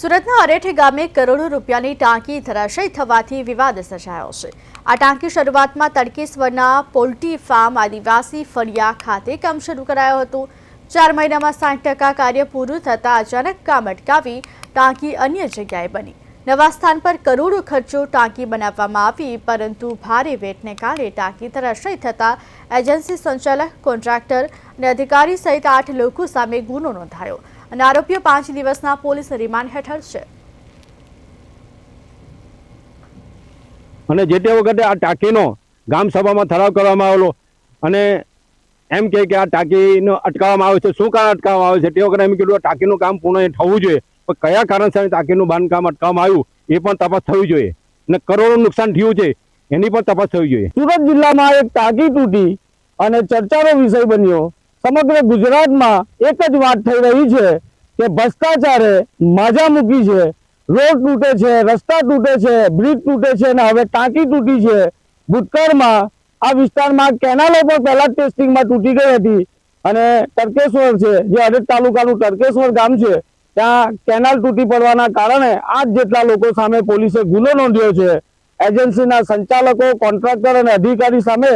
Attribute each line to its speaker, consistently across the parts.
Speaker 1: સુરતના અરેઠી ગામે કરોડો રૂપિયાની ટાંકી ધરાશય થવાથી વિવાદ સર્જાયો છે. આ ટાંકી શરૂઆતમાં તડકેશ્વરના પોલ્ટ્રી ફાર્મ આદિવાસી ફળિયા ખાતે કામ શરૂ કરાયું હતું. ચાર મહિનામાં સાઠ ટકા કાર્ય પૂરું થતાં અચાનક કામ અટકાવી ટાંકી અન્ય જગ્યાએ બની. નવા સ્થાન પર કરોડો ખર્ચો ટાંકી બનાવવામાં આવી, પરંતુ ભારે વેટને કારણે ટાંકી ધરાશય થતાં એજન્સી સંચાલક, કોન્ટ્રાક્ટર અને અધિકારી સહિત આઠ લોકો સામે ગુનો નોંધાયો. અને આરોપીઓ પાંચ દિવસના પોલીસ રિમાન્ડ હેઠળ છે.
Speaker 2: અને જે તે વખતે આ ટાંકીનો ગામ સભામાં ઠરાવ કરવામાં આવેલો અને એમ કે આ ટાંકીનો અટકાવવામાં આવે છે. શું કારણ અટકાવવામાં આવે છે? તે વખતે એમ કીધું ટાંકીનું કામ પૂર્ણ થવું જોઈએ. પણ કયા કારણસર ટાંકીનું બાંધકામ અટકાવવામાં આવ્યું? એ પણ તપાસ થવી જોઈએ. અને કરોડો નુકસાન થયું છે. એની પણ તપાસ થવી જોઈએ.
Speaker 3: સુરત જિલ્લામાં એક ટાંકી તૂટી અને ચર્ચાનો વિષય બન્યો. સમગ્ર ગુજરાતમાં એક જ વાત થઈ રહી છે કે ભ્રષ્ટાચારે માજા મૂકી છે. રોડ તૂટે છે, રસ્તા તૂટે છે, બ્રિજ તૂટે છે અને હવે ટાંકી તૂટી છે. ભૂતકાળમાં આ વિસ્તારમાં કેનાલો પણ પહેલા ટેસ્ટિંગમાં તૂટી ગઈ હતી. અને તરકેશ્વર છે, જે અડદ તાલુકાનું તરકેશ્વર ગામ છે, ત્યાં કેનાલ તૂટી પડવાના કારણે આજ જેટલા લોકો સામે પોલીસે ગુનો નોંધ્યો છે. એજન્સીના સંચાલકો, કોન્ટ્રાક્ટર અને અધિકારી સામે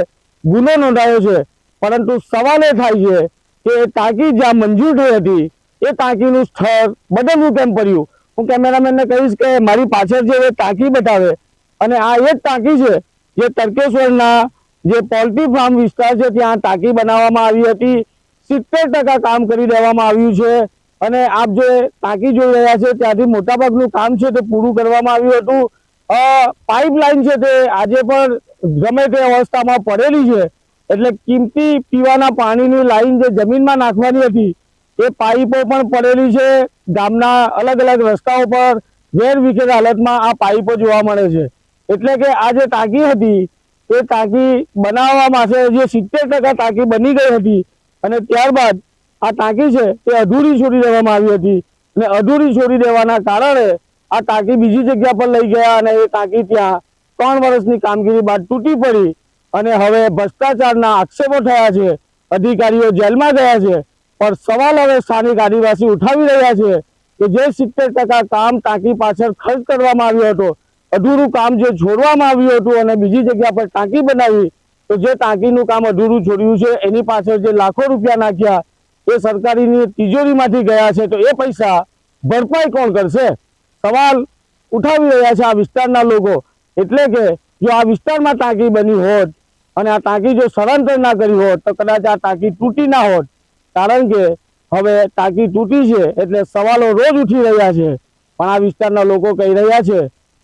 Speaker 3: ગુનો નોંધાયો છે. પરંતુ સવાલ એ થાય છે કે એ ટાંકી જ્યાં મંજૂર થઈ હતી, એ ટાંકીનું સ્થળ બદલવું કેમ પડ્યું? હું કેમેરામેનને કહીશ કે મારી પાછળ જે ટાંકી બતાવે, અને આ એ જ ટાંકી છે, જે તરકેશ્વરના જે પોલ્ટ્રી ફાર્મ વિસ્તાર છે, ત્યાં ટાંકી બનાવવામાં આવી હતી, સિત્તેર ટકા કામ કરી દેવામાં આવ્યું છે, અને આપ જે ટાંકી જોઈ રહ્યા છે, ત્યાંથી મોટાભાગનું કામ છે તે પૂરું કરવામાં આવ્યું હતું. પાઇપલાઇન છે તે આજે પણ ગમે તે અવસ્થામાં પડેલી છે. એટલે કિંમતી પીવાના પાણીની લાઈન જે જમીનમાં નાખવાની હતી, એ પાઇપો પણ પડેલી છે. ગામના અલગ અલગ રસ્તાઓ પર વેરવિખેર હાલતમાં આ પાઇપો જોવા મળે છે. એટલે કે આ જે ટાંકી હતી, એ ટાંકી બનાવવા માટે જે સિત્તેર ટકા ટાંકી બની ગઈ હતી અને ત્યારબાદ આ ટાંકી છે તે અધૂરી છોડી દેવામાં આવી હતી. અને અધૂરી છોડી દેવાના કારણે આ ટાંકી બીજી જગ્યા પર લઈ ગયા અને એ ટાંકી ત્યાં ત્રણ વર્ષની કામગીરી બાદ તૂટી પડી. અને હવે ભ્રષ્ટાચારના આક્ષેપો થયા છે. અધિકારીઓ જેલમાં ગયા છે. પણ સવાલ હવે સ્થાનિક આદિવાસી ઉઠાવી રહ્યા છે કે જે સિત્તેર ટકા કામ ટાંકી પાછળ ખર્ચ કરવામાં આવ્યો હતો. અધૂરું કામ જે છોડવામાં આવ્યું હતું અને બીજી જગ્યા પર ટાંકી બનાવી, તો જે ટાંકીનું કામ અધૂરું છોડ્યું છે, એની પાછળ જે લાખો રૂપિયા નાખ્યા, એ સરકારીની તિજોરીમાંથી ગયા છે, તો એ પૈસા ભરપાઈ કોણ કરશે? સવાલ ઉઠાવી રહ્યા છે આ વિસ્તારના લોકો. એટલે કે જો આ વિસ્તારમાં ટાંકી બની હોત અને આ ટાંકી જો સ્થળાંતર ના કરી હોત, તો કદાચ આ ટાંકી તૂટી ના હોત. કારણ કે હવે ટાંકી તૂટી છે એટલે સવાલો રોજ ઉઠી રહ્યા છે. પણ આ વિસ્તારના લોકો કહી રહ્યા છે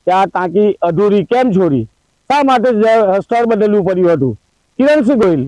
Speaker 3: કે આ ટાંકી અધૂરી કેમ છોડી? શા માટે સ્થળ બદલવું પડ્યું હતું? કિરણસિંહ ગોહિલ.